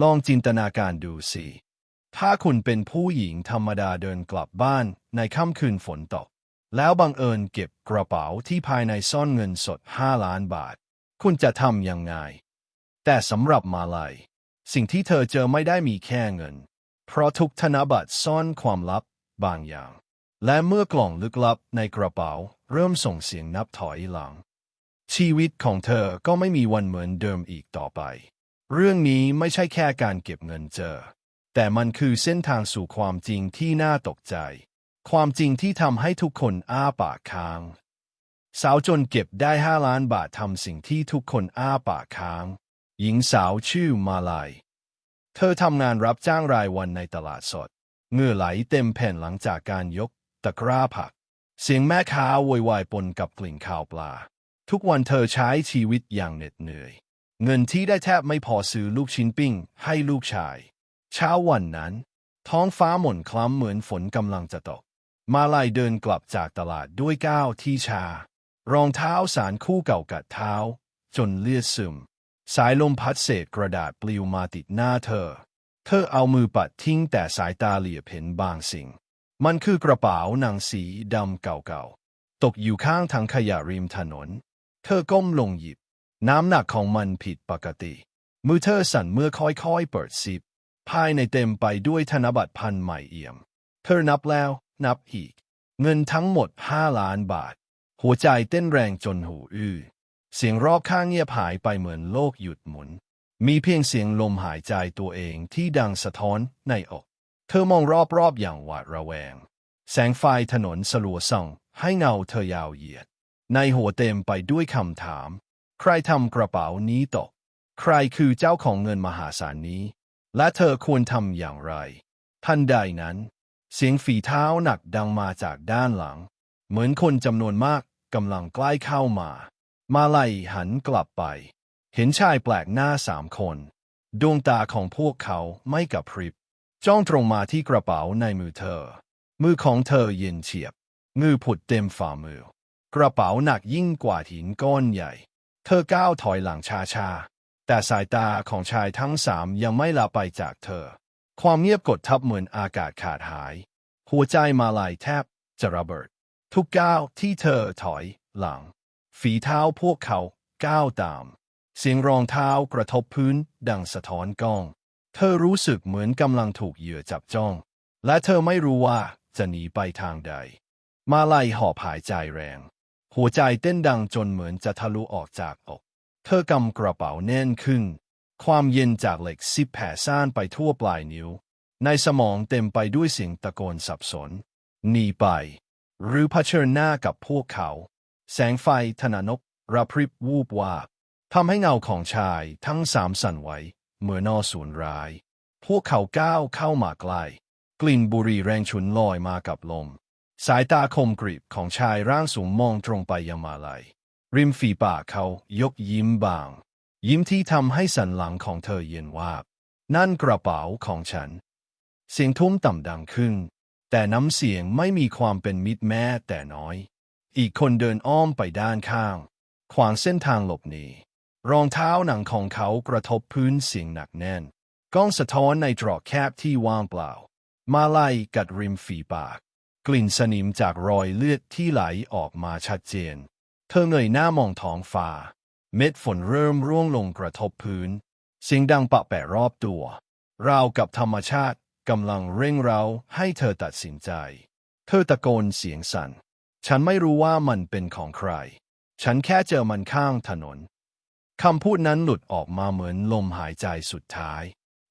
ลองจินตนาการดูสิ ถ้าคุณเป็นผู้หญิงธรรมดาเดินกลับบ้านในค่ำคืนฝนตก แล้วบังเอิญเก็บกระเป๋าที่ภายในซ่อนเงินสด 5 ล้านบาท คุณจะทำยังไง แต่สำหรับมาลัยสิ่งที่เธอเจอไม่ได้มีแค่เงิน เพราะทุกธนบัตรซ่อนความลับบางอย่าง และเมื่อกล่องลึกลับในกระเป๋า เริ่มส่งเสียงนับถอยหลัง ชีวิตของเธอก็ไม่มีวันเหมือนเดิมอีกต่อไป เรื่องนี้ไม่ใช่แค่การเก็บเงินเจอ แต่มันคือเส้นทางสู่ความจริงที่น่าตกใจ ความจริงที่ทำให้ทุกคนอ้าปากค้าง สาวจนเก็บได้ห้าล้านบาททำสิ่งที่ทุกคนอ้าปากค้าง หญิงสาวชื่อมาลาย เธอทำงานรับจ้างรายวันในตลาดสดเงื่อไหลเต็มแผ่นหลังจากการยกตะกร้าผัก เสียงแม่ค้าโวยวายปนกับกลิ่นข้าวปลา ทุกวันเธอใช้ชีวิตอย่างเหน็ดเหนื่อย เงินที่ได้แทบไม่พอซื้อลูกชิ้นปิ้งให้ลูกชาย เช้าวันนั้น ท้องฟ้าหม่นคล้ำเหมือนฝนกำลังจะตก มาลายเดินกลับจากตลาดด้วยก้าวที่ชา รองเท้าสารคู่เก่ากัดเท้า จนเลือดซึม สายลมพัดเศษกระดาษปลิวมาติดหน้าเธอ เธอเอามือปัดทิ้งแต่สายตาเหลียบเห็นบางสิ่ง มันคือกระเป๋าหนังสีดำเก่าๆ ตกอยู่ข้างทางขยะริมถนน เธอก้มลงหยิบ น้ำหนักของมันผิดปกติ มือเธอสั่นเมื่อค่อยๆเปิดซิปภายในเต็มไปด้วยธนบัตรพันใหม่เอี่ยม เธอนับแล้ว นับอีก เงินทั้งหมดห้าล้านบาท หัวใจเต้นแรงจนหูอื้อ เสียงรอบข้างเงียบหายไปเหมือนโลกหยุดหมุน มีเพียงเสียงลมหายใจตัวเองที่ดังสะท้อนในอก เธอมองรอบๆอย่างหวาดระแวง แสงไฟถนนสลัวส่องให้เงาเธอยาวเหยียด ในหัวเต็มไปด้วยคำถาม ใครทำกระเป๋านี้ตก ใครคือเจ้าของเงินมหาศาลนี้ และเธอควรทำอย่างไร ทันใดนั้น เสียงฝีเท้าหนักดังมาจากด้านหลัง เหมือนคนจำนวนมากกำลังใกล้เข้ามา มาลัยหันกลับไป เห็นชายแปลกหน้าสามคน ดวงตาของพวกเขาไม่กระพริบ จ้องตรงมาที่กระเป๋าในมือเธอ มือของเธอเย็นเฉียบ มือผุดเต็มฝ่ามือ กระเป๋าหนักยิ่งกว่าหินก้อนใหญ่ เธอก้าวถอยหลังช้าๆ แต่สายตาของชายทั้งสามยังไม่ละไปจากเธอ ความเงียบกดทับเหมือนอากาศขาดหาย หัวใจมาลายแทบจะระเบิด ทุกก้าวที่เธอถอยหลัง ฝีเท้าพวกเขาก้าวตาม เสียงรองเท้ากระทบพื้นดังสะท้อนกล้อง เธอรู้สึกเหมือนกำลังถูกเหยื่อจับจ้อง และเธอไม่รู้ว่าจะหนีไปทางใด มาลายหอบหายใจแรง หัวใจเต้นดังจนเหมือนจะทะลุออกจากอก เธอกำกระเป๋าแน่นขึ้น ความเย็นจากเหล็กซิบแผ่ซ่านไปทั่วปลายนิ้ว ในสมองเต็มไปด้วยเสียงตะโกนสับสน หนีไป หรือเผชิญหน้ากับพวกเขา แสงไฟธนานกระพริบวูบวาบทำให้เงาของชายทั้งสามสั่นไหวเหมือนนอสูนร้าย พวกเขาก้าวเข้ามาใกล้กลิ่นบุหรี่แรงฉุนลอยมากับลม สายตาคมกริบของชายร่างสูงมองตรงไปยังมาลัยริมฝีปากเขายกยิ้มบาง ยิ้มที่ทำให้สันหลังของเธอเย็นวาบ นั่นกระเป๋าของฉัน เสียงทุ้มต่ำดังขึ้น แต่น้ำเสียงไม่มีความเป็นมิตรแม้แต่น้อย อีกคนเดินอ้อมไปด้านข้าง ขวางเส้นทางหลบหนีรองเท้าหนังของเขากระทบพื้นเสียงหนักแน่น กล้องสะท้อนในตรอกแคบที่ว่างเปล่า มาไล่กัดริมฝีปาก กลิ่นสนิมจากรอยเลือดที่ไหลออกมาชัดเจน เธอเงยหน้ามองท้องฟ้า เม็ดฝนเริ่มร่วงลงกระทบพื้น เสียงดังปะแปะรอบตัว ราวกับธรรมชาติกำลังเร่งเร้าให้เธอตัดสินใจ เธอตะโกนเสียงสั่น ฉันไม่รู้ว่ามันเป็นของใคร ฉันแค่เจอมันข้างถนน คำพูดนั้นหลุดออกมาเหมือนลมหายใจสุดท้าย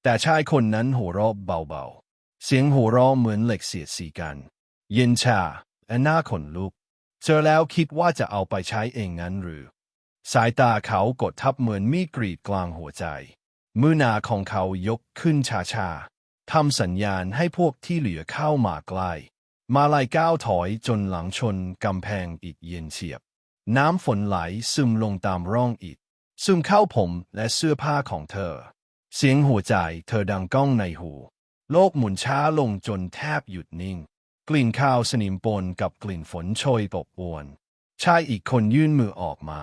แต่ชายคนนั้นหัวเราะเบาๆ เสียงหัวเราะเหมือนเหล็กเสียดสีกัน เย็นชาและหน้าขนลุก เจอแล้วคิดว่าจะเอาไปใช้เองงั้นหรือ สายตาเขากดทับเหมือนมีกรีดกลางหัวใจ มือหนาของเขายกขึ้นช้าทำสัญญาณให้พวกที่เหลือเข้ามาใกล้มาลายก้าวถอยจนหลังชนกำแพงอิฐเย็นเฉียบ น้ำฝนไหลซึมลงตามร่องอิฐซึมเข้าผมและเสื้อผ้าของเธอ เสียงหัวใจเธอดังก้องในหู โลกหมุนช้าลงจนแทบหยุดนิ่ง กลิ่นข้าวสนิมปนกับกลิ่นฝนโชยปบอวน ชายอีกคนยื่นมือออกมา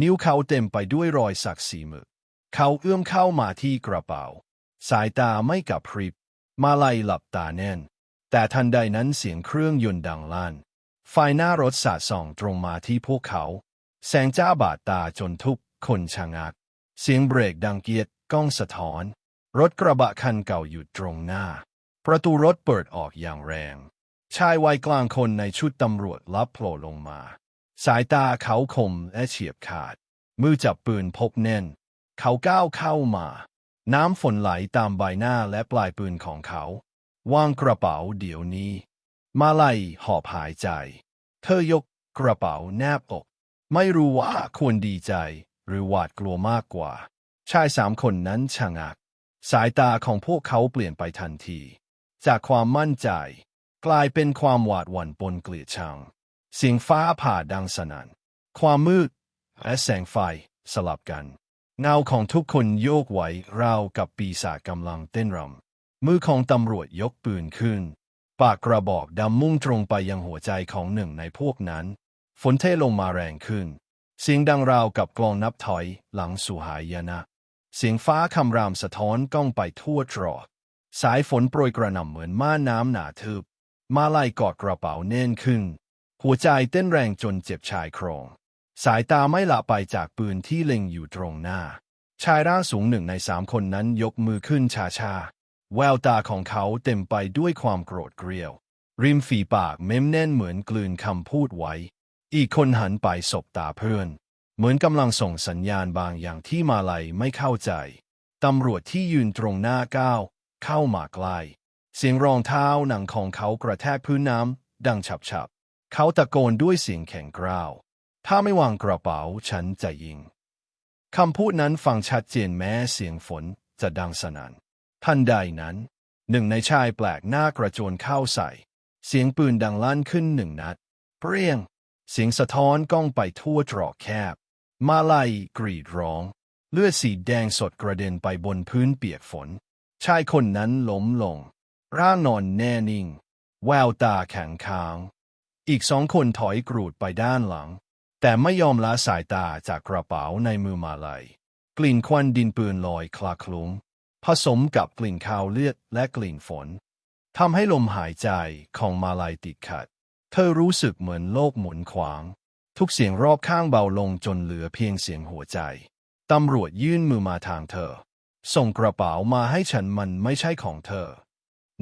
นิ้วเขาเต็มไปด้วยรอยสักสีมึกเขาเอื้อมเข้ามาที่กระเป๋า สายตาไม่กระพริบ มาลัยหลับตาแน่น แต่ทันใดนั้นเสียงเครื่องยนต์ดังลั่น ไฟหน้ารถสาดส่องตรงมาที่พวกเขา แสงจ้าบาดตาจนทุกคนชะงัก เสียงเบรกดังเกียดก้องสะท้อน รถกระบะคันเก่าหยุดตรงหน้า ประตูรถเปิดออกอย่างแรง ชายวัยกลางคนในชุดตำรวจลับโผล่ลงมา สายตาเขาคมและเฉียบขาด มือจับปืนพกแน่น เขาก้าวเข้ามา น้ำฝนไหลตามใบหน้าและปลายปืนของเขา วางกระเป๋าเดี๋ยวนี้ มาไลัยหอบหายใจ เธอยกกระเป๋าแนบอก ไม่รู้ว่าควรดีใจ หรือหวาดกลัวมากกว่า ชายสามคนนั้นชะงัก สายตาของพวกเขาเปลี่ยนไปทันที จากความมั่นใจ กลายเป็นความหวาดหวั่นปนเกลียดชัง เสียงฟ้าผ่าดังสนั่น ความมืดและแสงไฟสลับกัน เงาของทุกคนโยกไหวราวกับปีศาจกำลังเต้นรำ มือของตำรวจยกปืนขึ้น ปากกระบอกดำมุ่งตรงไปยังหัวใจของหนึ่งในพวกนั้น ฝนเทลงมาแรงขึ้น เสียงดังราวกับกลองนับถอยหลังสู่หายนะ เสียงฟ้าคำรามสะท้อนก้องไปทั่วตรอกสายฝนโปรยกระหน่ำเหมือนม่านน้ำหนาทึบ มาไล่กอดกระเป๋าแน่นขึ้น หัวใจเต้นแรงจนเจ็บชายโครง สายตาไม่ละไปจากปืนที่เล็งอยู่ตรงหน้า ชายร่างสูงหนึ่งในสามคนนั้นยกมือขึ้นช้าๆ แววตาของเขาเต็มไปด้วยความโกรธเกรียว ริมฝีปากเม้มแน่นเหมือนกลืนคำพูดไว้ อีกคนหันไปสบตาเพื่อน เหมือนกำลังส่งสัญญาณบางอย่างที่มาลัยไม่เข้าใจ ตำรวจที่ยืนตรงหน้าก้าวเข้ามาใกล้ เสียงรองเท้าหนังของเขากระแทกพื้นน้ำ ดังฉับๆ เขาตะโกนด้วยเสียงแข็งกร้าว ถ้าไม่วางกระเป๋าฉันจะยิง คำพูดนั้นฟังชัดเจนแม้เสียงฝนจะดังสนัน่น ทันใดนั้น หนึ่งในชายแปลกหน้ากระโจนเข้าใส่ เสียงปืนดังลั่นขึ้นหนึ่งนัด เปรี้ยง เสียงสะท้อนก้องไปทั่วตรอกแคบ มาลัยกรีดร้อง เลือดสีแดงสดกระเด็นไปบนพื้นเปียกฝน ชายคนนั้นล้มลง ร่างนอนแน่นิ่ง แววตาแข็งค้าง อีกสองคนถอยกรูดไปด้านหลัง แต่ไม่ยอมละสายตาจากกระเป๋าในมือมาลัยกลิ่นควันดินปืนลอยคลาคลุ้ง ผสมกับกลิ่นคาวเลือดและกลิ่นฝนทำให้ลมหายใจของมาลัยติดขัด เธอรู้สึกเหมือนโลกหมุนขวาง ทุกเสียงรอบข้างเบาลงจนเหลือเพียงเสียงหัวใจตำรวจยื่นมือมาทางเธอ ส่งกระเป๋ามาให้ฉันมันไม่ใช่ของเธอ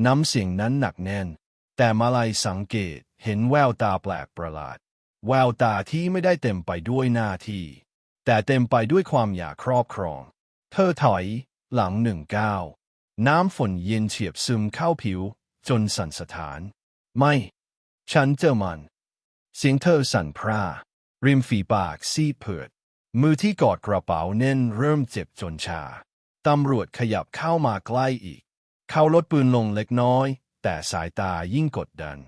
น้ำเสียงนั้นหนักแน่น แต่มาลัยสังเกตเห็นแววตาแปลกประหลาด แววตาที่ไม่ได้เต็มไปด้วยหน้าที่ แต่เต็มไปด้วยความอยากครอบครอง เธอถอย หลังหนึ่งก้าวน้ำฝนเย็นเฉียบซึมเข้าผิว จนสั่นสะท้าน ไม่ ฉันเจอมัน เสียงเธอสั่นพร่า ริมฝีปากซีเผือดมือที่กอดกระเป๋าแน่นเริ่มเจ็บจนชา ตำรวจขยับเข้ามาใกล้อีก เขาลดปืนลงเล็กน้อย แต่สายตายิ่งกดดัน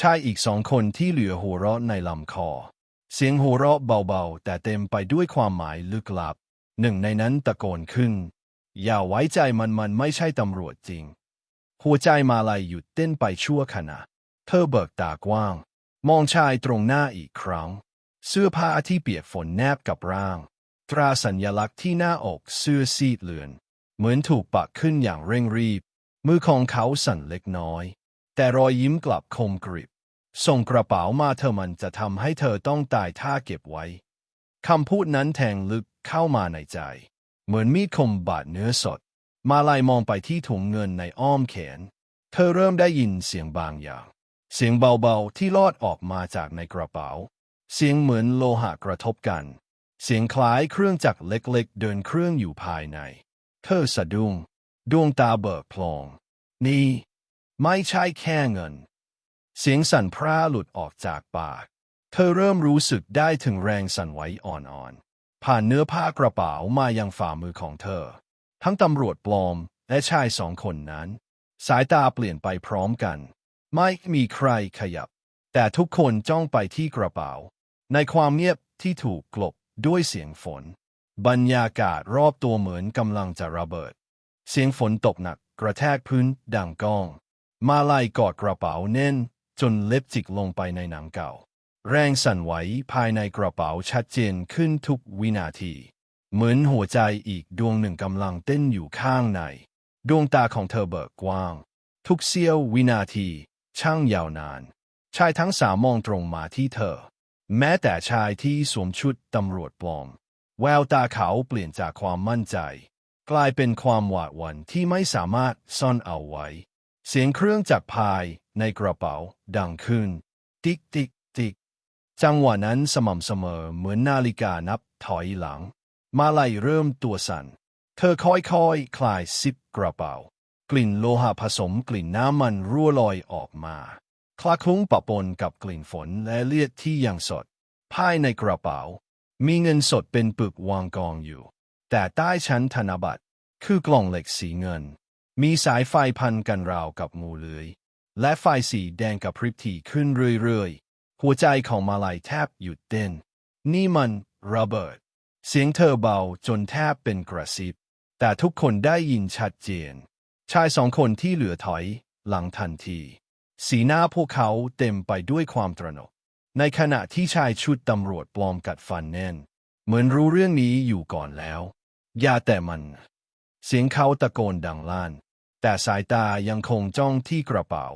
ชายอีกสองคนที่เหลือหัวเราะในลำคอ เสียงหัวเราะเบาๆ แต่เต็มไปด้วยความหมายลึกลับ หนึ่งในนั้นตะโกนขึ้น อย่าไว้ใจมันมันไม่ใช่ตำรวจจริง หัวใจมาลายหยุดเต้นไปชั่วขณะ เธอเบิกตากว้าง มองชายตรงหน้าอีกครั้ง เสื้อผ้าที่เปียกฝนแนบกับร่าง ตราสัญลักษณ์ที่หน้าอกเสื้อซีดเลือน เหมือนถูกปักขึ้นอย่างเร่งรีบ มือของเขาสั่นเล็กน้อย แต่รอยยิ้มกลับคมกริบ ส่งกระเป๋ามาเธอมันจะทำให้เธอต้องตายถ้าเก็บไว้คำพูดนั้นแทงลึกเข้ามาในใจ เหมือนมีดคมบาดเนื้อสด มาลายมองไปที่ถุงเงินในอ้อมแขน เธอเริ่มได้ยินเสียงบางอย่าง เสียงเบาๆที่ลอดออกมาจากในกระเป๋า เสียงเหมือนโลหะกระทบกัน เสียงคล้ายเครื่องจักรเล็กๆ เดินเครื่องอยู่ภายใน เธอสะดุ้ง ดวงตาเบิกพลองนี่ไม่ใช่แค่เงิน เสียงสั่นพร่าหลุดออกจากปาก เธอเริ่มรู้สึกได้ถึงแรงสั่นไหวอ่อนๆ ผ่านเนื้อผ้ากระเป๋ามายังฝ่ามือของเธอ ทั้งตำรวจปลอมและชายสองคนนั้น สายตาเปลี่ยนไปพร้อมกัน ไม่มีใครขยับ แต่ทุกคนจ้องไปที่กระเป๋า ในความเงียบที่ถูกกลบด้วยเสียงฝน บรรยากาศรอบตัวเหมือนกำลังจะระเบิด เสียงฝนตกหนักกระแทกพื้นดังก้อง มาลายกอดกระเป๋าแน่น จนเล็บจิกลงไปในหนังเก่า แรงสั่นไหวภายในกระเป๋าชัดเจนขึ้นทุกวินาที เหมือนหัวใจอีกดวงหนึ่งกำลังเต้นอยู่ข้างใน ดวงตาของเธอเบิกกว้าง ทุกเสี้ยววินาที ช่างยาวนาน ชายทั้งสามมองตรงมาที่เธอ แม้แต่ชายที่สวมชุดตำรวจปลอม แววตาเขาเปลี่ยนจากความมั่นใจ กลายเป็นความหวาดหวั่นที่ไม่สามารถซ่อนเอาไว้ เสียงเครื่องจักรพายในกระเป๋าดังขึ้น ติ๊กติ๊กติ๊กจังหวะนั้นสม่ำเสมอเหมือนนาฬิกานับถอยหลัง มาลัยเริ่มตัวสั่น เธอค่อยๆคคลายซิปกระเป๋า กลิ่นโลหะผสมกลิ่นน้ำมันรั่วลอยออกมาคลาคลุ้งปะปนกับกลิ่นฝนและเลือดที่ยังสดภายในกระเป๋า มีเงินสดเป็นปึกวางกองอยู่ แต่ใต้ชั้นธนบัตร คือกล่องเหล็กสีเงิน มีสายไฟพันกันราวกับงูเลื้อยและไฟสีแดงกับพริบถี่ขึ้นเรื่อยๆ หัวใจของมาลายแทบหยุดเต้น นี่มันระเบิด เสียงเธอเบาจนแทบเป็นกระซิบ แต่ทุกคนได้ยินชัดเจน ชายสองคนที่เหลือถอยหลังทันที สีหน้าพวกเขาเต็มไปด้วยความตระหนก ในขณะที่ชายชุดตำรวจปลอมกัดฟันแน่น เหมือนรู้เรื่องนี้อยู่ก่อนแล้ว อย่าแต่มัน เสียงเขาตะโกนดังลั่นแต่สายตายังคงจ้องที่กระเป๋า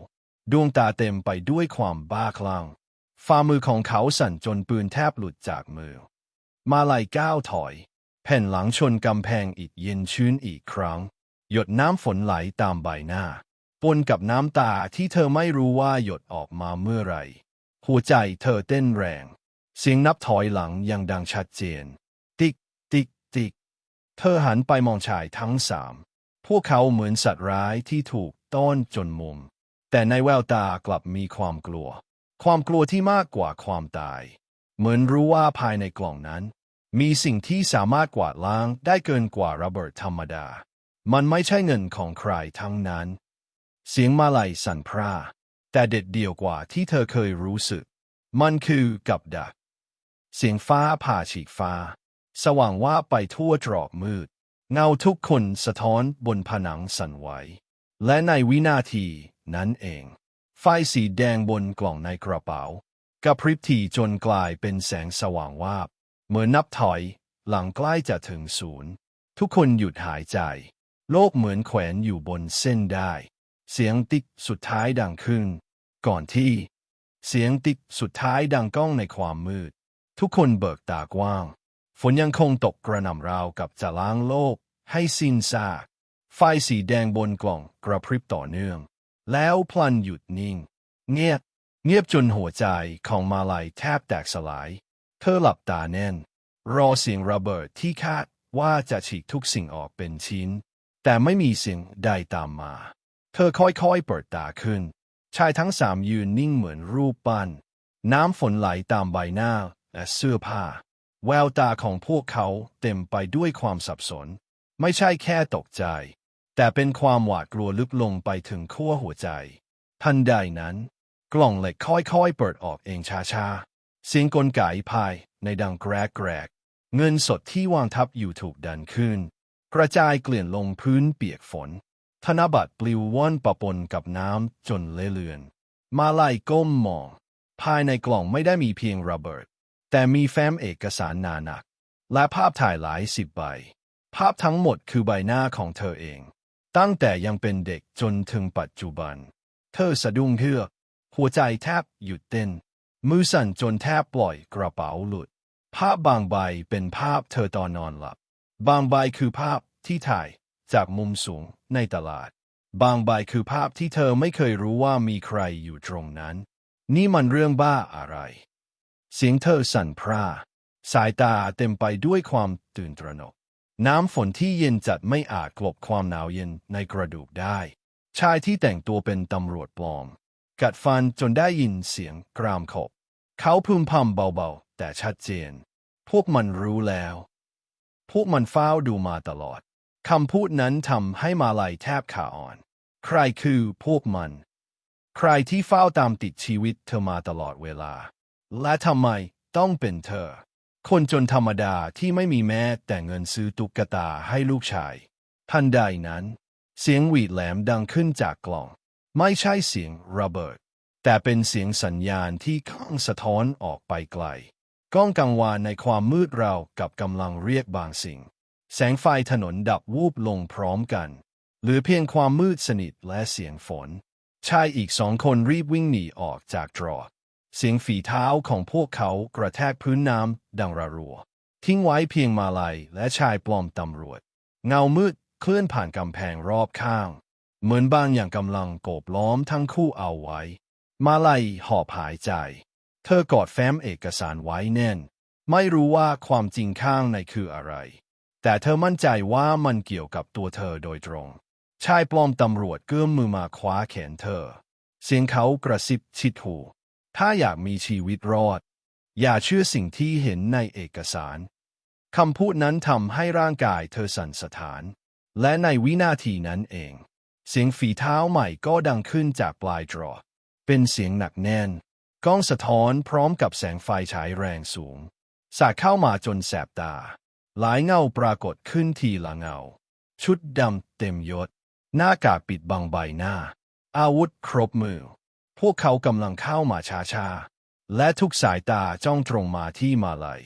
ดวงตาเต็มไปด้วยความบ้าคลั่งฝ่ามือของเขาสั่นจนปืนแทบหลุดจากมือ มาลายก้าวถอย แผ่นหลังชนกำแพงอีกเย็นชื้นอีกครั้ง หยดน้ำฝนไหลตามใบหน้า ปนกับน้ำตาที่เธอไม่รู้ว่าหยดออกมาเมื่อไหรหัวใจเธอเต้นแรง เสียงนับถอยหลังยังดังชัดเจน เธอหันไปมองชายทั้งสาม พวกเขาเหมือนสัตว์ร้ายที่ถูกต้อนจนมุม แต่ในแววตากลับมีความกลัว ความกลัวที่มากกว่าความตาย เหมือนรู้ว่าภายในกล่องนั้น มีสิ่งที่สามารถกวาดล้างได้เกินกว่าระเบิดธรรมดา มันไม่ใช่เงินของใครทั้งนั้น เสียงมาลัยสั่นพร่า แต่เด็ดเดี่ยวกว่าที่เธอเคยรู้สึก มันคือกับดัก เสียงฟ้าผ่าฉีกฟ้า สว่างว่าไปทั่วตรอกมืด เงาทุกคนสะท้อนบนผนังสั่นไหว และในวินาทีนั้นเอง ไฟสีแดงบนกล่องในกระเป๋ากระพริบทีจนกลายเป็นแสงสว่างวาบเหมือนนับถอยหลังใกล้จะถึงศูนย์ ทุกคนหยุดหายใจ โลกเหมือนแขวนอยู่บนเส้นได้ เสียงติ๊กสุดท้ายดังขึ้น ก่อนที่ เสียงติ๊กสุดท้ายดังก้องในความมืด ทุกคนเบิกตากว้าง ฝนยังคงตกกระหน่ำราวกับจะล้างโลก ให้สิ้นซากไฟสีแดงบนกล่องกระพริบต่อเนื่อง แล้วพลันหยุดนิ่ง เงียบ เงียบจนหัวใจของมาลัยแทบแตกสลาย เธอหลับตาแน่น รอเสียงระเบิดที่คาดว่าจะฉีกทุกสิ่งออกเป็นชิ้น แต่ไม่มีเสียงใดตามมา เธอค่อยๆเปิดตาขึ้น ชายทั้งสามยืนนิ่งเหมือนรูปปั้น น้ำฝนไหลตามใบหน้าและเสื้อผ้า แววตาของพวกเขาเต็มไปด้วยความสับสน ไม่ใช่แค่ตกใจ แต่เป็นความหวาดกลัวลึกลงไปถึงขั้วหัวใจ ทันใดนั้น กล่องเหล็กค่อยๆ เปิดออกเองช้าๆ เสียงกลไกภายในดังแกรกแกรกเงินสดที่วางทับอยู่ถูกดันขึ้น กระจายเกลื่อนลงพื้นเปียกฝน ธนบัตรปลิวว่อนปะปนกับน้ำจนเละเลือน มาลายก้มมอง ภายในกล่องไม่ได้มีเพียงระเบิด แต่มีแฟ้มเอกสารหนาหนัก และภาพถ่ายหลายสิบใบ ภาพทั้งหมดคือใบหน้าของเธอเอง ตั้งแต่ยังเป็นเด็กจนถึงปัจจุบัน เธอสะดุ้งเฮือกหัวใจแทบหยุดเต้น มือสั่นจนแทบปล่อยกระเป๋าหลุด ภาพบางใบเป็นภาพเธอตอนนอนหลับ บางใบคือภาพที่ถ่ายจากมุมสูงในตลาด บางใบคือภาพที่เธอไม่เคยรู้ว่ามีใครอยู่ตรงนั้น นี่มันเรื่องบ้าอะไร เสียงเธอสั่นพร่าสายตาเต็มไปด้วยความตื่นตระหนก น้ำฝนที่เย็นจัดไม่อาจกลบความหนาวเย็นในกระดูกได้ ชายที่แต่งตัวเป็นตำรวจปลอม กัดฟันจนได้ยินเสียงกรามขบ เขาพึมพำเบาๆ แต่ชัดเจน พวกมันรู้แล้ว พวกมันเฝ้าดูมาตลอดคำพูดนั้นทำให้มาลายแทบขาอ่อน ใครคือพวกมัน ใครที่เฝ้าตามติดชีวิตเธอมาตลอดเวลา และทำไมต้องเป็นเธอ คนจนธรรมดาที่ไม่มีแม้แต่เงินซื้อตุ๊กตาให้ลูกชาย ทันใดนั้น เสียงหวีดแหลมดังขึ้นจากกล่อง ไม่ใช่เสียงระเบิด แต่เป็นเสียงสัญญาณที่ข้างสะท้อนออกไปไกลก้องกังวานในความมืดเรากับกำลังเรียกบางสิ่ง แสงไฟถนนดับวูบลงพร้อมกัน หรือเพียงความมืดสนิทและเสียงฝนชายอีกสองคนรีบวิ่งหนีออกจากตรอก เสียงฝีเท้าของพวกเขากระแทกพื้นน้ำดังระรัว ทิ้งไว้เพียงมาลัยและชายปลอมตำรวจ เงามืดเคลื่อนผ่านกำแพงรอบข้าง เหมือนบางอย่างกำลังโกบล้อมทั้งคู่เอาไว้ มาลัยหอบหายใจ เธอกอดแฟ้มเอกสารไว้แน่น ไม่รู้ว่าความจริงข้างในคืออะไร แต่เธอมั่นใจว่ามันเกี่ยวกับตัวเธอโดยตรง ชายปลอมตำรวจเกื้อมมือมาคว้าแขนเธอ เสียงเขากระซิบชิดหู ถ้าอยากมีชีวิตรอด อย่าเชื่อสิ่งที่เห็นในเอกสารคำพูดนั้นทำให้ร่างกายเธอสั่นสะท้าน และในวินาทีนั้นเอง เสียงฝีเท้าใหม่ก็ดังขึ้นจากปลายตรอเป็นเสียงหนักแน่นกล้องสะท้อนพร้อมกับแสงไฟฉายแรงสูง สาดเข้ามาจนแสบตา หลายเงาปรากฏขึ้นทีละเงา ชุดดำเต็มยศ หน้ากากปิดบังใบหน้า อาวุธครบมือ พวกเขากำลังเข้ามาช้าๆ และทุกสายตาจ้องตรงมาที่มาลัย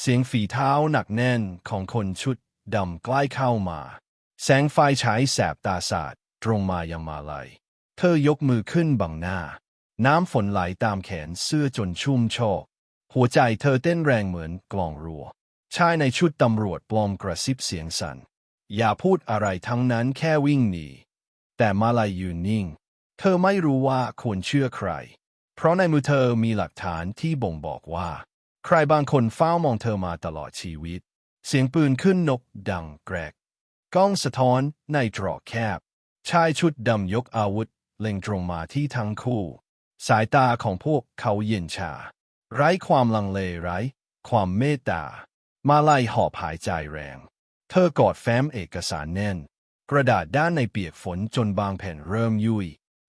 เสียงฝีเท้าหนักแน่นของคนชุดดำใกล้เข้ามา แสงไฟฉายแสบตาสาดตรงมายังมาลัย เธอยกมือขึ้นบังหน้า น้ำฝนไหลตามแขนเสื้อจนชุ่มโชก หัวใจเธอเต้นแรงเหมือนกลองรัว ชายในชุดตำรวจปลอมกระซิบเสียงสัน่น อย่าพูดอะไรทั้งนั้นแค่วิ่งหนี แต่มาลายยืนนิ่ง เธอไม่รู้ว่าควรเชื่อใคร เพราะในมือเธอมีหลักฐานที่บ่งบอกว่า ใครบางคนเฝ้ามองเธอมาตลอดชีวิต เสียงปืนขึ้นนกดังแกรกกล้องสะท้อนในตรอกแคบ ชายชุดดำยกอาวุธ เล็งตรงมาที่ทั้งคู่ สายตาของพวกเขาเย็นชา ไร้ความลังเลไร้ ความเมตตา มาไล่หอบหายใจแรง เธอกอดแฟ้มเอกสารแน่น กระดาษด้านในเปียกฝนจนบางแผ่นเริ่มยุ่ย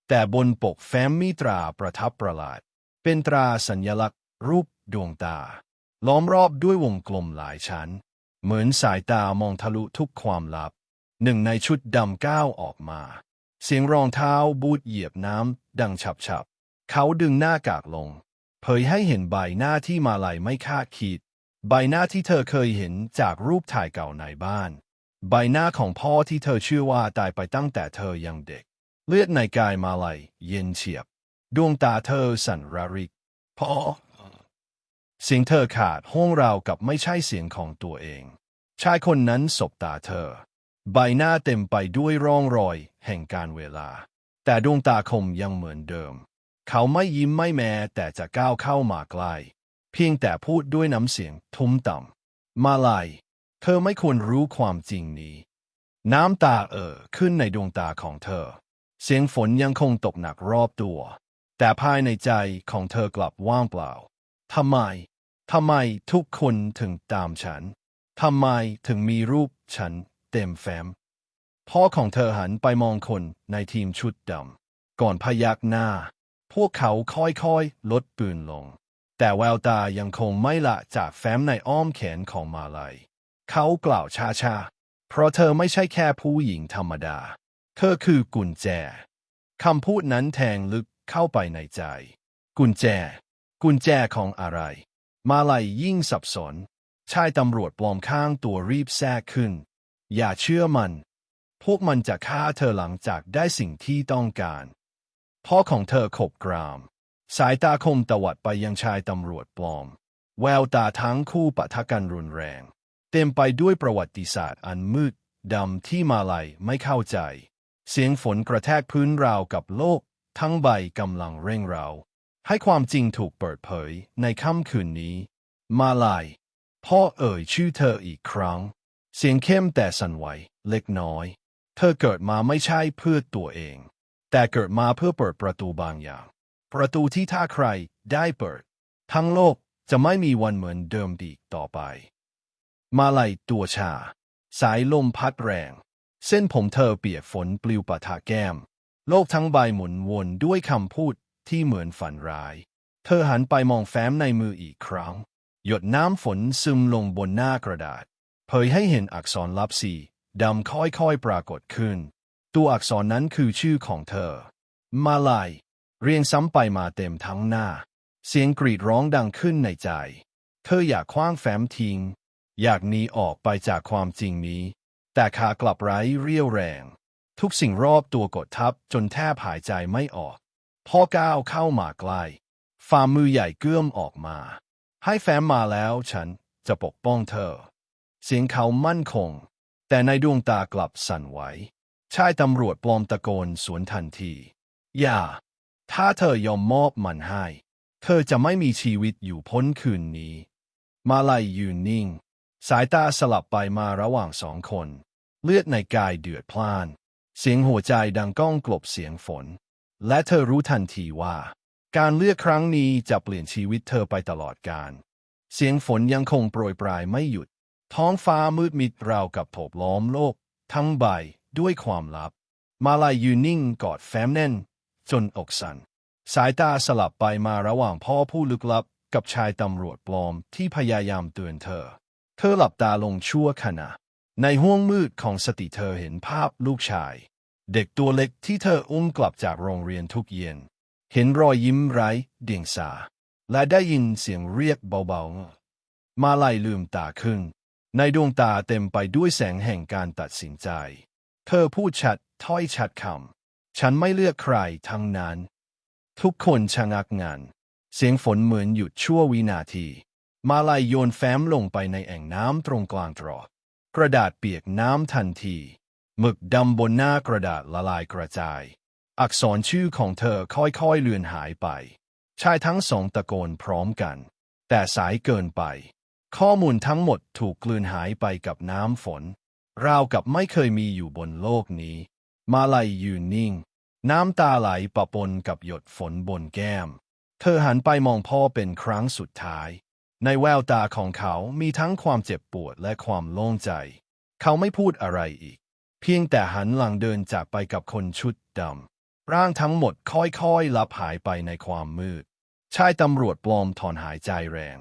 แต่บนปกแฟ้มมีตราประทับประหลาด เป็นตราสัญลักษณ์ รูปดวงตา ล้อมรอบด้วยวงกลมหลายชั้น เหมือนสายตามองทะลุทุกความลับ หนึ่งในชุดดำก้าวออกมา เสียงรองเท้าบูดเหยียบน้ำ ดังฉับๆเขาดึงหน้ากากลง เผยให้เห็นใบหน้าที่มาลายไม่คาดคิด ใบหน้าที่เธอเคยเห็นจากรูปถ่ายเก่าในบ้าน ใบหน้าของพ่อที่เธอเชื่อว่าตายไปตั้งแต่เธอยังเด็ก เลือดในกายมาลายเย็นเฉียบ ดวงตาเธอสั่นระริกพอเสียงเธอขาดห้องราวกับไม่ใช่เสียงของตัวเอง ชายคนนั้นสบตาเธอ ใบหน้าเต็มไปด้วยร่องรอย แห่งการเวลา แต่ดวงตาคมยังเหมือนเดิม เขาไม่ยิ้มไม่แม้แต่จะก้าวเข้ามาใกล้เพียงแต่พูดด้วยน้ำเสียงทุ้มต่ำมาลายเธอไม่ควรรู้ความจริงนี้ น้ำตาเอ่อขึ้นในดวงตาของเธอ เสียงฝนยังคงตกหนักรอบตัว แต่ภายในใจของเธอกลับว่างเปล่าทำไมทำไมทุกคนถึงตามฉันทำไมถึงมีรูปฉันเต็มแฟ้มพ่อของเธอหันไปมองคนในทีมชุดดำก่อนพยักหน้า พวกเขาค่อยๆ ลดปืนลง แต่แววตายังคงไม่ละจากแฟ้มในอ้อมแขนของมาลัย เขากล่าวช้าๆ เพราะเธอไม่ใช่แค่ผู้หญิงธรรมดา เธอคือกุญแจ คำพูดนั้นแทงลึกเข้าไปในใจ กุญแจ กุญแจของอะไร มาลัยยิ่งสับสน ชายตำรวจปลอมข้างตัวรีบแทรกขึ้น อย่าเชื่อมัน พวกมันจะฆ่าเธอหลังจากได้สิ่งที่ต้องการ พ่อของเธอขบกราม สายตาคมตวัดไปยังชายตำรวจปลอม แววตาทั้งคู่ปะทะกันรุนแรง เต็มไปด้วยประวัติศาสตร์อันมืดดำที่มาลัยไม่เข้าใจ เสียงฝนกระแทกพื้นราวกับโลก ทั้งใบกำลังเร่งเรา ให้ความจริงถูกเปิดเผยในค่ำคืนนี้ มาลาย พ่อเอ่ยชื่อเธออีกครั้ง เสียงเข้มแต่สั่นไหวเล็กน้อย เธอเกิดมาไม่ใช่เพื่อตัวเอง แต่เกิดมาเพื่อเปิดประตูบางอย่าง ประตูที่ถ้าใครได้เปิด ทั้งโลกจะไม่มีวันเหมือนเดิมดีกต่อไป มาลัยตัวชา สายลมพัดแรง เส้นผมเธอเปียกฝนปลิวปะทะแก้ม โลกทั้งใบหมุนวนด้วยคำพูดที่เหมือนฝันร้าย เธอหันไปมองแฟ้มในมืออีกครั้ง หยดน้ำฝนซึมลงบนหน้ากระดาษ เผยให้เห็นอักษรลับสีดำค่อยๆปรากฏขึ้น ตัวอักษรนั้นคือชื่อของเธอ มาลาย เรียงซ้ำไปมาเต็มทั้งหน้า เสียงกรีดร้องดังขึ้นในใจ เธออยากคว้างแฟ้มทิ้ง อยากหนีออกไปจากความจริงนี้ แต่ขากลับไร้เรี่ยวแรง ทุกสิ่งรอบตัวกดทับจนแทบหายใจไม่ออก พ่อก้าวเข้ามาใกล้ฝ่ามือใหญ่เกื้อมออกมา ให้แฟ้มมาแล้วฉันจะปกป้องเธอ เสียงเขามั่นคง แต่ในดวงตากลับสั่นไหวชายตำรวจปลอมตะโกนสวนทันที อย่า ถ้าเธอยอมมอบมันให้ เธอจะไม่มีชีวิตอยู่พ้นคืนนี้ มาลัยยืนนิ่ง สายตาสลับไปมาระหว่างสองคน เลือดในกายเดือดพล่าน เสียงหัวใจดังก้องกลบเสียงฝน และเธอรู้ทันทีว่า การเลือกครั้งนี้จะเปลี่ยนชีวิตเธอไปตลอดกาลเสียงฝนยังคงโปรยปลายไม่หยุด ท้องฟ้ามืดมิดราวกับโผบล้อมโลก ทั้งใบด้วยความลับ มาลายยืนนิ่งกอดแฟ้มแน่น จนอกสัน่นสายตาสลับไปมาระหว่างพ่อผู้ลึกลับ กับชายตำรวจปลอมที่พยายามเตือนเธอ เธอหลับตาลงชั่วขณะ ในห้วงมืดของสติเธอเห็นภาพลูกชาย เด็กตัวเล็กที่เธออุ้มกลับจากโรงเรียนทุกเย็น เห็นรอยยิ้มไร้เดียงสา และได้ยินเสียงเรียกเบาๆ มาลายลืมตาขึ้น ในดวงตาเต็มไปด้วยแสงแห่งการตัดสินใจ เธอพูดชัดถ้อยชัดคำ ฉันไม่เลือกใครทั้งนั้น ทุกคนชะงักงันเสียงฝนเหมือนหยุดชั่ววินาที มาลายโยนแฟ้มลงไปในแอ่งน้ำตรงกลางตรอก กระดาษเปียกน้ำทันทีหมึกดำบนหน้ากระดาษละลายกระจาย อักษรชื่อของเธอค่อยๆเลือนหายไป ชายทั้งสองตะโกนพร้อมกัน แต่สายเกินไป ข้อมูลทั้งหมดถูกกลืนหายไปกับน้ำฝน ราวกับไม่เคยมีอยู่บนโลกนี้ มาลายยืนนิ่ง น้ำตาไหลปะปนกับหยดฝนบนแก้ม เธอหันไปมองพ่อเป็นครั้งสุดท้าย ในแววตาของเขามีทั้งความเจ็บปวดและความโล่งใจ เขาไม่พูดอะไรอีก เพียงแต่หันหลังเดินจากไปกับคนชุดดำ ร่างทั้งหมดค่อยๆลับหายไปในความมืด ชายตำรวจปลอมถอนหายใจแรง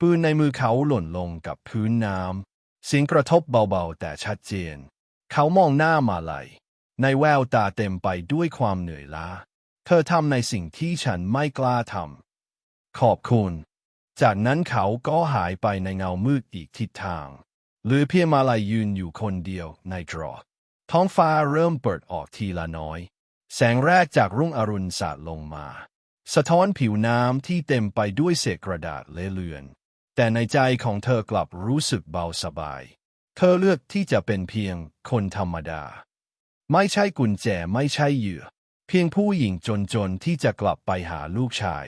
ปืนในมือเขาหล่นลงกับพื้นน้ำเสียงกระทบเบาๆแต่ชัดเจน เขามองหน้ามาลัยในแววตาเต็มไปด้วยความเหนื่อยล้า เธอทำในสิ่งที่ฉันไม่กล้าทำ ขอบคุณ จากนั้นเขาก็หายไปในเงามืดอีกทิศทางหลือเพียงมาลายยืนอยู่คนเดียวในตรอกท้องฟ้าเริ่มเปิดออกทีละน้อย แสงแรกจากรุ่งอรุณสาดลงมา สะท้อนผิวน้ำที่เต็มไปด้วยเศษกระดาษเละเลือน แต่ในใจของเธอกลับรู้สึกเบาสบาย เธอเลือกที่จะเป็นเพียงคนธรรมดา ไม่ใช่กุญแจไม่ใช่เหยื่อ เพียงผู้หญิงจนๆที่จะกลับไปหาลูกชาย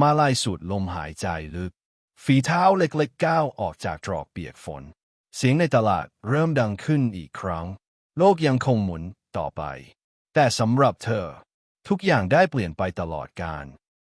มาลายสูดลมหายใจลึก ฝีเท้าเล็กๆก้าวออกจากตรอกเปียกฝน เสียงในตลาดเริ่มดังขึ้นอีกครั้ง โลกยังคงหมุนต่อไป แต่สำหรับเธอ ทุกอย่างได้เปลี่ยนไปตลอดกาล